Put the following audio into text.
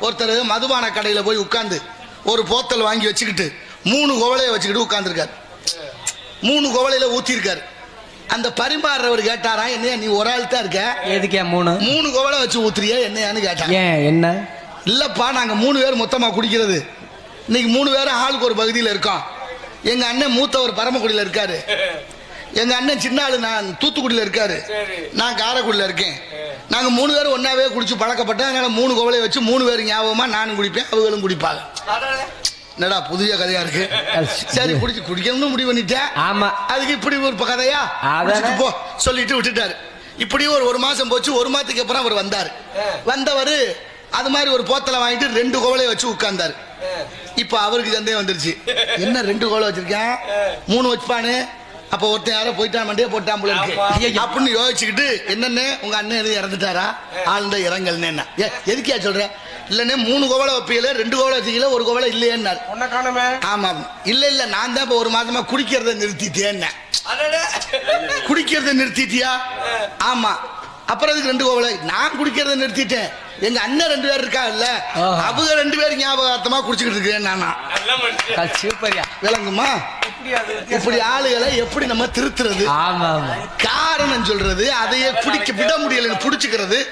ஒருத்தர் மதுபான கடையில போய் உட்கார்ந்து ஒரு போத்தல் வாங்கி வச்சுக்கிட்டு மூணு குவளைய வச்சுக்கிட்டு உட்கார்ந்துருக்காரு. மூணு குவளையில ஊத்திருக்காரு அந்த பரிமாறுறவர் கேட்டாரா என்னையா நீ ஒரு ஆள் தான் இருக்க? எதுக்கே மூணு? மூணு குவளை வச்சு ஊத்துறியா என்னையான்னு கேட்டாங்க ஏன் என்ன? இல்லப்பா நாங்க மூணு பேர் மொத்தமா குடிக்கிறது. இன்னைக்கு மூணு பேரும் ஆளுக்கு ஒரு பகுதியில் இருக்கோம். எங்க அண்ணன் மூத்தவர் பரமக்குடியில இருக்காரு. எங்க அண்ணன் சின்ன ஆளு நான் தூத்துக்குடியில இருக்காரு. நான் காரைக்குடியில இருக்கேன். நாங்க மூணு பேரும் ஒன்னாவே குடிச்சு பழக்கப்பட்டோம் அதனால மூணு கோவலையை வச்சு மூணு பேர் ஞாபகமா நானும் குடிப்பேன் அவங்களும் குடிப்பாங்க. என்னடா புதிய கதையா இருக்கு? சரி. குடிச்சு குடிக்கணும்னு முடிவு பண்ணிட்டேன். ஆமா. அதுக்கு இப்படி ஒரு கதையா? போ சொல்லிட்டு விட்டுட்டாரு. இப்படி ஒரு ஒரு மாசம் போச்சு ஒரு மாசத்துக்கு அப்புறம் அவர் வந்தாரு. வந்தவர் அது மாதிரி ஒரு போத்தலை வாங்கிட்டு ரெண்டு கோவலையை வச்சு உட்கார்ந்தாரு. இப்ப அவருக்கு சந்தேகம் வந்துருச்சு. என்ன ரெண்டு கோவலை வச்சிருக்கேன்? மூணு வச்சுப்பானு? அப்ப ஒருத்தன் யாரோ போயிட்டான் மண்டியே போட்டான் அப்படின்னு யோசிச்சுக்கிட்டு என்னன்னு உங்க அண்ணன் எதுவும் இறந்துட்டாரா? ஆழ்ந்த இரங்கல்னு என்ன ஏ, எதுக்கியா சொல்ற? இல்லண்ணே மூணு கோவலை வைப்பீங்கள ரெண்டு கோவலை வச்சீங்களா ஒரு கோவலை இல்லையேன்னாரு. உன்னை காணுமே. ஆமாம் இல்ல இல்ல நான் தான் இப்ப ஒரு மாசமா குடிக்கிறத நிறுத்திட்டேன் குடிக்கிறத நிறுத்திட்டியா? ஆமா. அப்புறம் அதுக்கு ரெண்டு கோவலை நான் குடிக்கிறத நிறுத்திட்டேன். எங்க அண்ணன் ரெண்டு பேர் இருக்கா இல்ல ஆஹா. அவங்க ரெண்டு பேரும் ஞாபகார்த்தமா குடிச்சுக்கிட்டு இருக்கேன் நானா. சூப்பரியா. விளங்குமா? இப்படி ஆளுகளை எப்படி நம்ம திருத்துறது? காரணம் சொல்றது அதையே குடிக்க விட முடியலன்னு புடிச்சுக்கிறது.